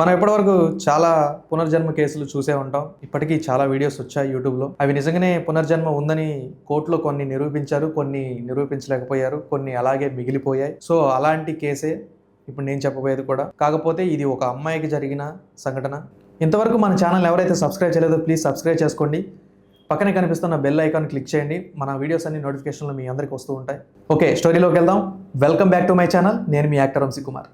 మనం ఇప్పటివరకు చాలా పునర్జన్మ కేసులు చూసే ఉంటాం. ఇప్పటికీ చాలా వీడియోస్ వచ్చాయి యూట్యూబ్లో. అవి నిజంగానే పునర్జన్మ ఉందని కోర్టులో కొన్ని నిరూపించారు కొన్ని నిరూపించలేకపోయారు కొన్ని అలాగే మిగిలిపోయాయి. సో అలాంటి కేసే ఇప్పుడు నేను చెప్పబోయేది కూడా. కాకపోతే ఇది ఒక అమ్మాయికి జరిగిన సంఘటన. ఇంతవరకు మన ఛానల్ ఎవరైతే సబ్స్క్రైబ్ చేయలేదో ప్లీజ్ సబ్స్క్రైబ్ చేసుకోండి. పక్కనే కనిపిస్తున్న బెల్ ఐకాన్ క్లిక్ చేయండి. మన వీడియోస్ అన్ని నోటిఫికేషన్లు మీ అందరికీ వస్తూ ఉంటాయి. ఓకే స్టోరీలోకి వెళ్దాం. Welcome back to my channel. నేను మీ యాక్టర్ వంశీ కుమార్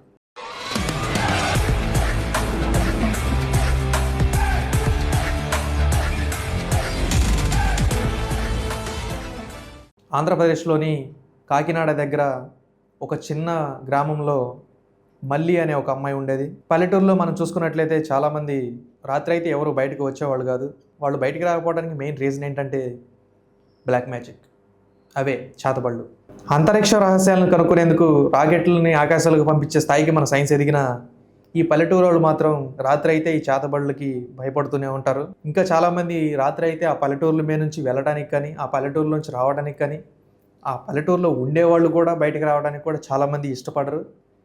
ఆంధ్రప్రదేశ్లోని కాకినాడ దగ్గర ఒక చిన్న గ్రామంలో మల్లి అనే ఒక అమ్మాయి ఉండేది. పల్లెటూరులో మనం చూసుకున్నట్లయితే చాలామంది రాత్రి అయితే ఎవరు బయటకు వచ్చేవాళ్ళు కాదు. వాళ్ళు బయటికి రాకపోవడానికి మెయిన్ రీజన్ ఏంటంటే బ్లాక్ మ్యాజిక్. అవే చేతబళ్ళు. అంతరిక్ష రహస్యాలను కనుక్కునేందుకు రాకెట్లని ఆకాశాలకు పంపించే స్థాయికి మన సైన్స్ ఎదిగిన ఈ పల్లెటూరు వాళ్ళు మాత్రం రాత్రి అయితే ఈ చేతబడులకి భయపడుతూనే ఉంటారు. ఇంకా చాలామంది రాత్రి అయితే ఆ పల్లెటూర్ల మీద నుంచి వెళ్ళడానికి కానీ ఆ పల్లెటూరు నుంచి రావడానికి కానీ ఆ పల్లెటూరులో ఉండేవాళ్ళు కూడా బయటకు రావడానికి కూడా చాలామంది ఇష్టపడరు.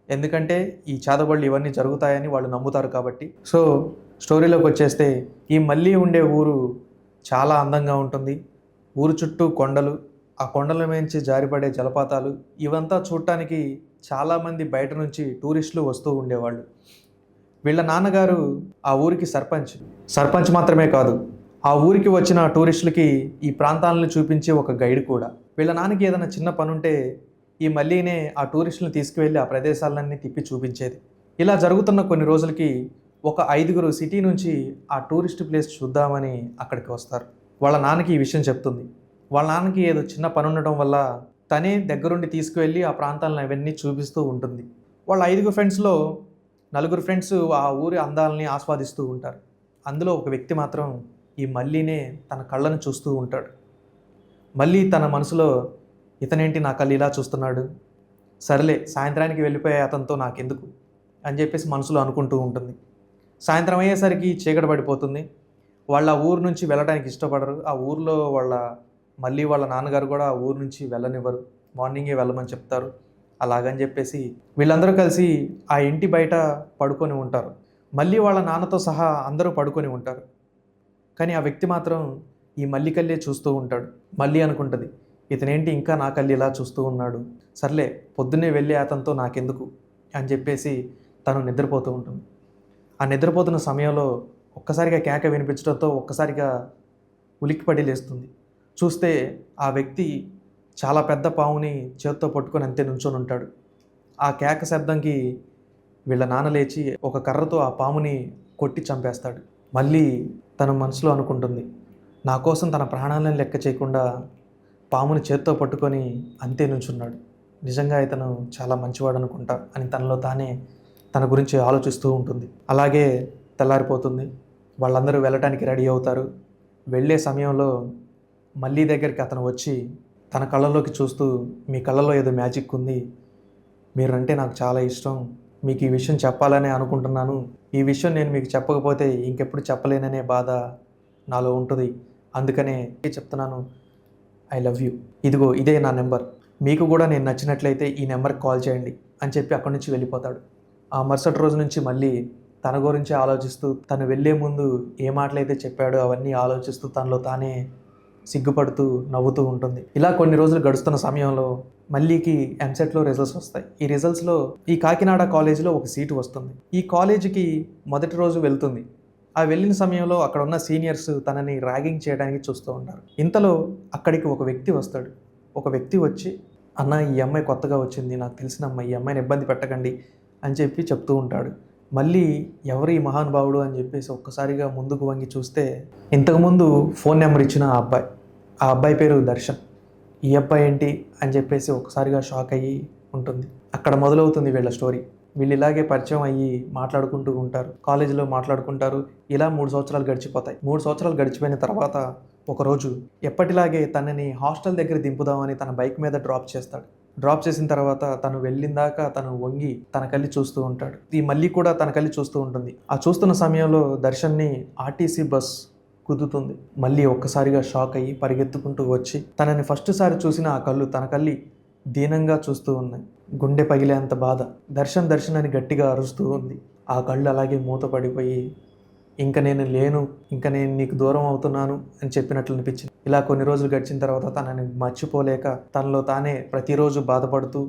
ఎందుకంటే ఈ చేతబడులు ఇవన్నీ జరుగుతాయని వాళ్ళు నమ్ముతారు కాబట్టి. సో స్టోరీలోకి వచ్చేస్తే ఈ మళ్ళీ ఉండే ఊరు చాలా అందంగా ఉంటుంది. ఊరు చుట్టూ కొండలు ఆ కొండల నుంచి జారిపడే జలపాతాలు ఇవంతా చూడటానికి చాలామంది బయట నుంచి టూరిస్టులు వస్తూ ఉండేవాళ్ళు. వీళ్ళ నాన్నగారు ఆ ఊరికి సర్పంచ్. సర్పంచ్ మాత్రమే కాదు ఆ ఊరికి వచ్చిన టూరిస్టులకి ఈ ప్రాంతాలను చూపించే ఒక గైడ్ కూడా. వీళ్ళ నాన్నకి ఏదైనా చిన్న పని ఉంటే ఈ మళ్ళీనే ఆ టూరిస్టులను తీసుకువెళ్ళి ఆ ప్రదేశాలన్నీ తిప్పి చూపించేది. ఇలా జరుగుతున్న కొన్ని రోజులకి ఒక ఐదుగురు సిటీ నుంచి ఆ టూరిస్ట్ ప్లేస్ చూద్దామని అక్కడికి వస్తారు. వాళ్ళ నాన్నకి ఈ విషయం చెప్తుంది. వాళ్ళ నాన్నకి ఏదో చిన్న పని ఉండటం వల్ల తనే దగ్గరుండి తీసుకువెళ్ళి ఆ ప్రాంతాలను అవన్నీ చూపిస్తూ ఉంటుంది. వాళ్ళ ఐదుగురు ఫ్రెండ్స్లో నలుగురు ఫ్రెండ్స్ ఆ ఊరి అందాలని ఆస్వాదిస్తూ ఉంటారు. అందులో ఒక వ్యక్తి మాత్రం ఈ మల్లీనే తన కళ్ళను చూస్తూ ఉంటాడు. మళ్ళీ తన మనసులో ఇతనేంటి నా కళ్ళు ఇలా చూస్తున్నాడు? సర్లే సాయంత్రానికి వెళ్ళిపోయే అతనితో నాకెందుకు? అని చెప్పేసి మనసులో అనుకుంటూ ఉంటుంది. సాయంత్రం అయ్యేసరికి చీకటి పడిపోతుంది. వాళ్ళ ఆ ఊరు నుంచి వెళ్ళడానికి ఇష్టపడరు. ఆ ఊర్లో వాళ్ళ మళ్ళీ వాళ్ళ నాన్నగారు కూడా ఊరు నుంచి వెళ్ళనివ్వరు. మార్నింగే వెళ్ళమని చెప్తారు. అలాగని చెప్పేసి వీళ్ళందరూ కలిసి ఆ ఇంటి బయట పడుకొని ఉంటారు. మళ్ళీ వాళ్ళ నాన్నతో సహా అందరూ పడుకొని ఉంటారు. కానీ ఆ వ్యక్తి మాత్రం ఈ మల్లికల్లే చూస్తూ ఉంటాడు. మళ్ళీ అనుకుంటుంది ఇతనేంటి ఇంకా నా కళ్ళు ఇలా చూస్తూ ఉన్నాడు? సర్లే పొద్దున్నే వెళ్ళి అతనితో నాకెందుకు? అని చెప్పేసి తను నిద్రపోతూ ఉంటుంది. ఆ నిద్రపోతున్న సమయంలో ఒక్కసారిగా కేక వినిపించడంతో ఒక్కసారిగా ఉలిక్కిపడి లేస్తుంది. చూస్తే ఆ వ్యక్తి చాలా పెద్ద పావుని చేత్తో పట్టుకొని అంతే నుంచొని ఉంటాడు. ఆ కేక శబ్దంకి వీళ్ళ నాన్న లేచి ఒక కర్రతో ఆ పాముని కొట్టి చంపేస్తాడు. మళ్ళీ తన మనసులో అనుకుంటుంది నా కోసం తన ప్రాణాలను లెక్క చేయకుండా పాముని చేత్తో పట్టుకొని అంతే నుంచున్నాడు. నిజంగా ఇతను చాలా మంచివాడు అనుకుంటా అని తనలో తానే తన గురించి ఆలోచిస్తూ ఉంటుంది. అలాగే తెల్లారిపోతుంది. వాళ్ళందరూ వెళ్ళటానికి రెడీ అవుతారు. వెళ్ళే సమయంలో మళ్ళీ దగ్గరికి అతను వచ్చి తన కళ్ళలోకి చూస్తూ మీ కళ్ళలో ఏదో మ్యాజిక్ ఉంది. మీరంటే నాకు చాలా ఇష్టం. మీకు ఈ విషయం చెప్పాలనే అనుకుంటున్నాను. ఈ విషయం నేను మీకు చెప్పకపోతే ఇంకెప్పుడు చెప్పలేననే బాధ నాలో ఉంటుంది. అందుకనే చెప్తున్నాను. I love you. ఇదిగో ఇదే నా నెంబర్. మీకు కూడా నేను నచ్చినట్లయితే ఈ నెంబర్కి కాల్ చేయండి అని చెప్పి అక్కడి నుంచి వెళ్ళిపోతాడు. ఆ మరుసటి రోజు నుంచి మళ్ళీ తన గురించి ఆలోచిస్తూ తను వెళ్ళే ముందు ఏ మాటలైతే చెప్పాడో అవన్నీ ఆలోచిస్తూ తనలో తానే సిగ్గుపడుతూ నవ్వుతూ ఉంటుంది. ఇలా కొన్ని రోజులు గడుస్తున్న సమయంలో మళ్ళీకి ఎంసెట్లో రిజల్ట్స్ వస్తాయి. ఈ రిజల్ట్స్లో ఈ కాకినాడ కాలేజీలో ఒక సీటు వస్తుంది. ఈ కాలేజీకి మొదటి రోజు వెళ్తుంది. ఆ వెళ్ళిన సమయంలో అక్కడ ఉన్న సీనియర్స్ తనని ర్యాగింగ్ చేయడానికి చూస్తూ ఉంటారు. ఇంతలో అక్కడికి ఒక వ్యక్తి వస్తాడు. ఒక వ్యక్తి వచ్చి అన్న ఈ అమ్మాయి కొత్తగా వచ్చింది. నాకు తెలిసిన అమ్మాయి ఈ అమ్మాయిని ఇబ్బంది పెట్టకండి అని చెప్పి చెప్తూ ఉంటాడు. మళ్ళీ ఎవరు ఈ మహానుభావుడు? అని చెప్పేసి ఒక్కసారిగా ముందుకు వంగి చూస్తే ఇంతకుముందు ఫోన్ నెంబర్ ఇచ్చిన ఆ అబ్బాయి. ఆ అబ్బాయి పేరు దర్శన్. ఈ అబ్బాయి ఏంటి అని చెప్పేసి ఒకసారిగా షాక్ అయ్యి ఉంటుంది. అక్కడ మొదలవుతుంది వీళ్ళ స్టోరీ. వీళ్ళు ఇలాగే పరిచయం అయ్యి మాట్లాడుకుంటూ ఉంటారు. కాలేజీలో మాట్లాడుకుంటారు. ఇలా మూడు సంవత్సరాలు గడిచిపోతాయి. మూడు సంవత్సరాలు గడిచిపోయిన తర్వాత ఒకరోజు ఎప్పటిలాగే తనని హాస్టల్ దగ్గర దింపుదామని తన బైక్ మీద డ్రాప్ చేస్తాడు. డ్రాప్ చేసిన తర్వాత తను వెళ్ళిందాక తను వంగి తన కళ్ళి చూస్తూ ఉంటాడు. ఈ మళ్ళీ కూడా తన కళ్ళి చూస్తూ ఉంటుంది. ఆ చూస్తున్న సమయంలో దర్శన్ని ఆర్టీసీ బస్ కుదుతుంది మళ్ళీ ఒక్కసారిగా షాక్ అయ్యి పరిగెత్తుకుంటూ వచ్చి తనని ఫస్ట్ సారి చూసిన ఆ కళ్ళు తన కళ్ళి దీనంగా చూస్తూ ఉన్నాయి. గుండె పగిలేంత బాధ. దర్శన్ దర్శన్ అని గట్టిగా అరుస్తూ ఉంది. ఆ కళ్ళు అలాగే మూతపడిపోయి ఇంకా నేను లేను ఇంకా నేను నీకు దూరం అవుతున్నాను అని చెప్పినట్లు అనిపించింది. ఇలా కొన్ని రోజులు గడిచిన తర్వాత తనని మర్చిపోలేక తనలో తానే ప్రతిరోజు బాధపడుతూ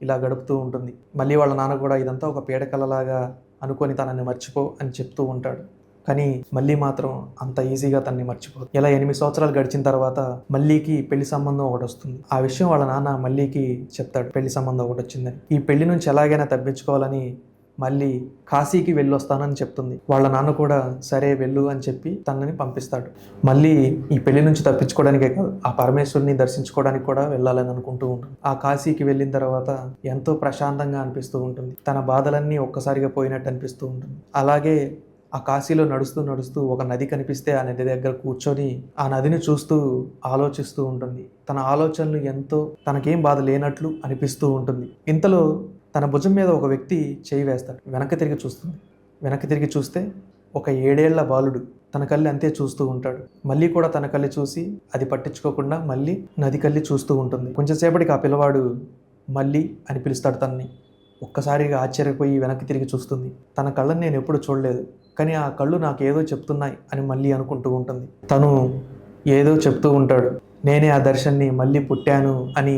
ఇలా గడుపుతూ ఉంటుంది. మళ్ళీ వాళ్ళ నాన్న కూడా ఇదంతా ఒక పీడకలలాగా అనుకొని తనని మర్చిపో అని చెప్తూ ఉంటాడు. కానీ మళ్ళీ మాత్రం అంత ఈజీగా తనని మర్చిపోదు. ఇలా ఎనిమిది సంవత్సరాలు గడిచిన తర్వాత మళ్ళీకి పెళ్ళి సంబంధం ఒకటి వస్తుంది. ఆ విషయం వాళ్ళ నాన్న మళ్ళీకి చెప్తాడు. పెళ్ళి సంబంధం ఒకటి వచ్చిందని. ఈ పెళ్ళి నుంచి ఎలాగైనా తప్పించుకోవాలని మళ్ళీ కాశీకి వెళ్ళొస్తానని చెప్తుంది. వాళ్ళ నాన్న కూడా సరే వెళ్ళు అని చెప్పి తనని పంపిస్తాడు. మళ్ళీ ఈ పెళ్ళి నుంచి తప్పించుకోవడానికే కాదు ఆ పరమేశ్వరుని దర్శించుకోవడానికి కూడా వెళ్ళాలని అనుకుంటూ ఉంటుంది. ఆ కాశీకి వెళ్ళిన తర్వాత ఎంతో ప్రశాంతంగా అనిపిస్తూ ఉంటుంది. తన బాధలన్నీ ఒక్కసారిగా పోయినట్టు అనిపిస్తూ ఉంటుంది. అలాగే ఆ కాశీలో నడుస్తూ నడుస్తూ ఒక నది కనిపిస్తే ఆ నది దగ్గర కూర్చొని ఆ నదిని చూస్తూ ఆలోచిస్తూ ఉంటుంది. తన ఆలోచనలు ఎంతో తనకేం బాధ లేనట్లు అనిపిస్తూ ఉంటుంది. ఇంతలో తన భుజం మీద ఒక వ్యక్తి చేయి వేస్తాడు. వెనక్కి తిరిగి చూస్తుంది. వెనక్కి తిరిగి చూస్తే ఒక ఏడేళ్ళ బాలుడు తన కళ్ళు అంతే చూస్తూ ఉంటాడు. మళ్ళీ కూడా తన కళ్ళు చూసి అది పట్టించుకోకుండా మళ్ళీ నది కళ్ళి చూస్తూ ఉంటుంది. కొంచెం సేపటికి ఆ పిల్లవాడు మళ్ళీ అని పిలుస్తాడు తనని. ఒక్కసారిగా ఆశ్చర్యపోయి వెనక్కి తిరిగి చూస్తుంది. తన కళ్ళని నేను ఎప్పుడు చూడలేదు. కానీ ఆ కళ్ళు నాకు ఏదో చెప్తున్నాయి అని మళ్ళీ అనుకుంటూ ఉంటుంది. తను ఏదో చెప్తూ ఉంటాడు. నేనే ఆ దర్శన్ని మళ్ళీ పుట్టాను అని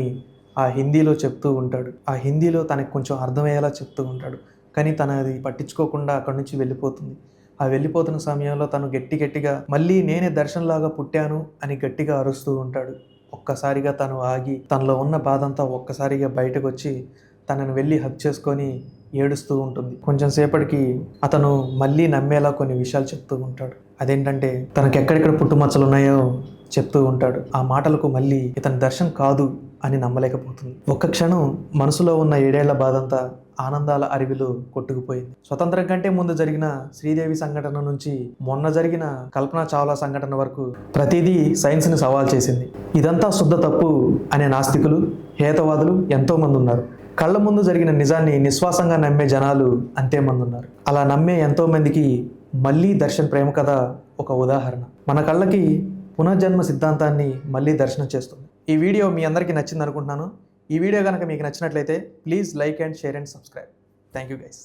ఆ హిందీలో చెప్తూ ఉంటాడు. ఆ హిందీలో తనకు కొంచెం అర్థమయ్యేలా చెప్తూ ఉంటాడు. కానీ తన అది పట్టించుకోకుండా అక్కడి నుంచి వెళ్ళిపోతుంది. ఆ వెళ్ళిపోతున్న సమయంలో తను గట్టి గట్టిగా మళ్ళీ నేనే దర్శన్లాగా పుట్టాను అని గట్టిగా అరుస్తూ ఉంటాడు. ఒక్కసారిగా తను ఆగి తనలో ఉన్న బాధంతా ఒక్కసారిగా బయటకు వచ్చి తనను వెళ్ళి హక్ చేసుకొని ఏడుస్తూ ఉంటుంది. కొంచెం సేపటికి అతను మళ్ళీ నమ్మేలా కొన్ని విషయాలు చెప్తూ ఉంటాడు. అదేంటంటే తనకు ఎక్కడెక్కడ పుట్టుమచ్చలు ఉన్నాయో చెప్తూ ఉంటాడు. ఆ మాటలకు మళ్ళీ ఇతని దర్శనం కాదు అని నమ్మలేకపోతుంది. ఒక్క క్షణం మనసులో ఉన్న ఏడేళ్ళ బాధంతా ఆనందాల అరివిలో కొట్టుకుపోయింది. స్వతంత్రం కంటే ముందు జరిగిన శ్రీదేవి సంఘటన నుంచి మొన్న జరిగిన కల్పన చావ్లా సంఘటన వరకు ప్రతిదీ సైన్స్ని సవాల్ చేసింది. ఇదంతా శుద్ధ తప్పు అనే నాస్తికులు హేతవాదులు ఎంతో మంది ఉన్నారు. కళ్ళ ముందు జరిగిన నిజాన్ని నిశ్వాసంగా నమ్మే జనాలు అంతేమంది ఉన్నారు. అలా నమ్మే ఎంతో మందికి మళ్ళీ దర్శన్ ప్రేమ కథ ఒక ఉదాహరణ. మన కళ్ళకి పునర్జన్మ సిద్ధాంతాన్ని మళ్ళీ దర్శనం చేస్తుంది. ఈ వీడియో మీ అందరికీ నచ్చింది అనుకుంటున్నాను ఈ వీడియో కనుక మీకు నచ్చినట్లయితే please like and share and subscribe. Thank you guys.